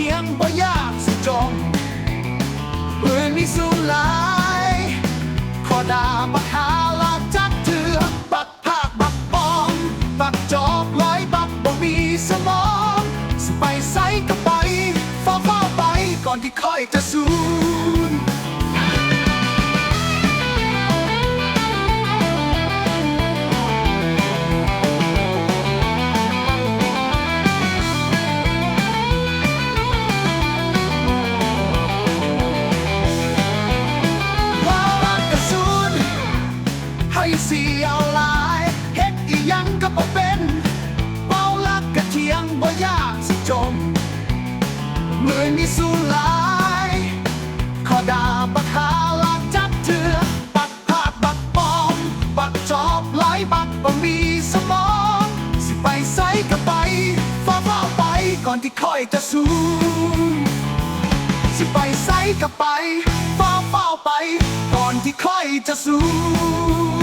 คียงบ่ยากสิจงปืนมีสูหลายขอดาบักหาลากจักเถื่อบักภาคบักปองบักจอบร้อยบักบ่มีสมองสไปใส่ก็ไปฟ้าฟ้าไปก่อนที่ค่อยจะสู้ เสียหลายเฮ็ดอีหยังก็บ่เป็นเป้าลักกระเทียงบ่ยากสิจมมือมีสู้ลายขอดาบักหาลากจับเถือบักพาดบักปอม บักจอบลายบักบ่มีสมอง สิไปไสก็ไปฟ้าฟ้าไปก่อนที่ค่อยจะสู้สิไปไสก็ไปเฝ้าเฝ้าไป ก่อนที่ค่อยจะสูญ